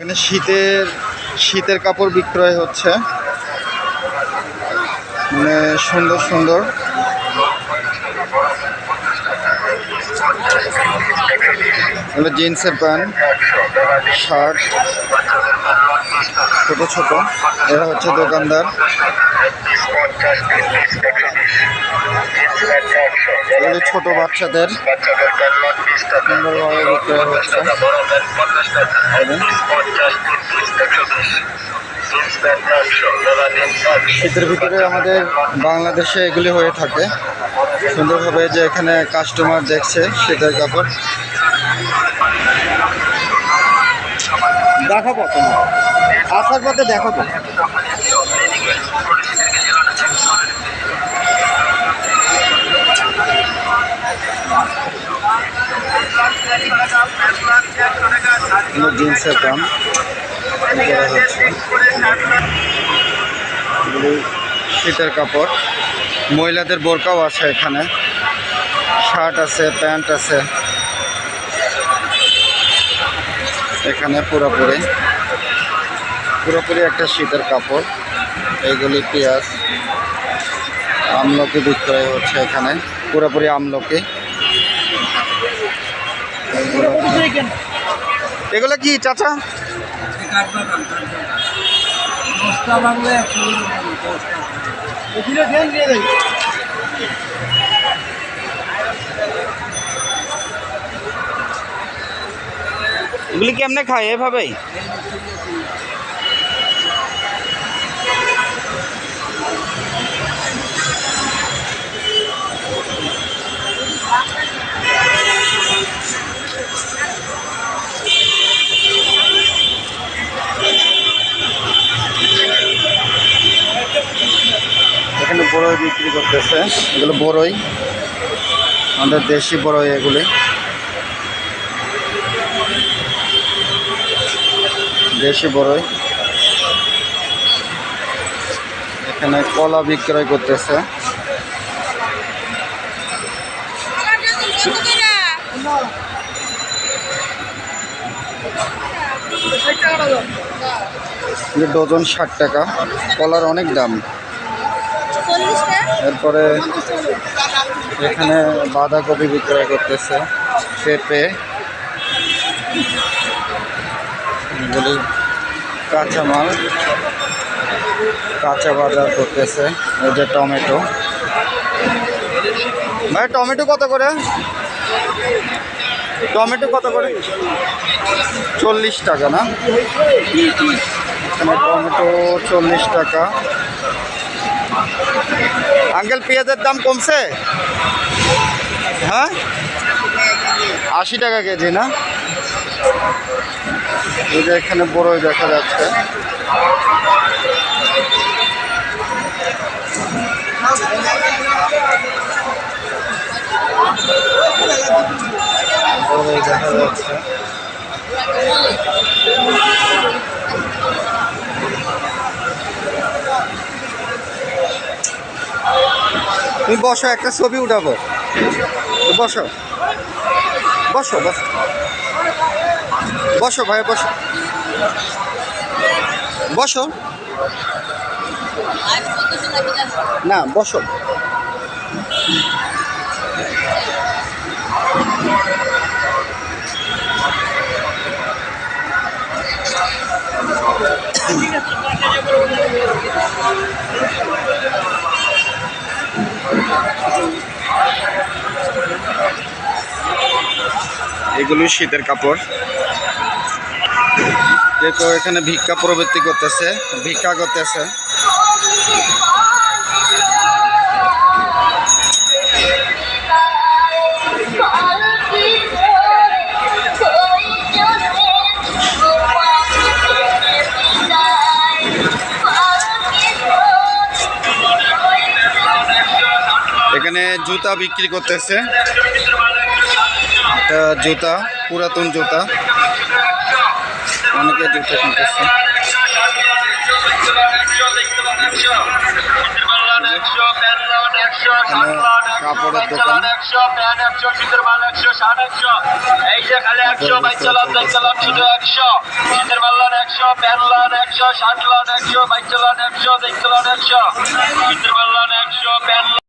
এখানে শীতের শীতের কাপড় বিক্রয় হচ্ছে। মানে সুন্দর সুন্দর। জিন্সের প্যান্ট শার্ট। ছোট ছোট, এরা হচ্ছে দোকানদার। ছোট বাচ্চাদের। সুন্দরভাবে বিক্রয় হচ্ছে। শীতের ভিতরে আমাদের বাংলাদেশে এগুলি হয়ে থাকে। সুন্দরভাবে যে এখানে কাস্টমার দেখছে শীতের কাপড়। দেখাবো তোমার আসার পথে দেখাবো জিন্সের দাম। শীতের কাপড়। মহিলাদের বোরকাও আছে এখানে। শার্ট আছে, প্যান্ট আছে। এখানে পুরোপুরি। পুরোপুরি একটা শীতের কাপড়। এইগুলি পেঁয়াজ, আমলকি বিক্রয় হচ্ছে এখানে, পুরোপুরি আমলকি। এগুলো কি, চাচা? এগুলি কি কেমনে খায় এভাবেই? এখানে বড়ই বিক্রি করতেছে। এগুলো বড়ই। আমাদের দেশি বড়ই এগুলি। দেশি বড়ই। এখানে কলা বিক্রয় করতেছে। ডজন ষাট টাকা। কলার অনেক দাম। এরপরে এখানে বাঁধাকপি বিক্রয় করতেছে পেঁপে। এগুলি কাঁচামাল। কাঁচা বাজার করতেছে। এই যে টমেটো। ভাই, টমেটো কত করে? টমেটো কত করে? চল্লিশ টাকা না? টমেটো চল্লিশ টাকা। আঙ্কেল, পেঁয়াজের দাম কমছে? হ্যাঁ? আশি টাকা কেজি, না? যে এখানে বড়ই দেখা যাচ্ছে। দেখা যাচ্ছে। তুমি বসো একটা ছবি উঠাবো। বসো। বসো বসো। বসো ভাই বসো। বসো। না বসো। এগুলো শীতের কাপড়। কেউ এখানে ভিক্ষা প্রবৃত্তি করতেছে ভিক্ষা করতেছে। এখানে জুতা বিক্রি করতেছে। এটা জুতা, পুরাতন জুতা। অনেকে জুতা কিনতেছে। খালি একশো চালান শুধু একশো শীতের মাল্লান একশো প্যান একশো ষাট লন একশো বাইশ লন একশো তেইশ লন একশো বিদ্যুৎ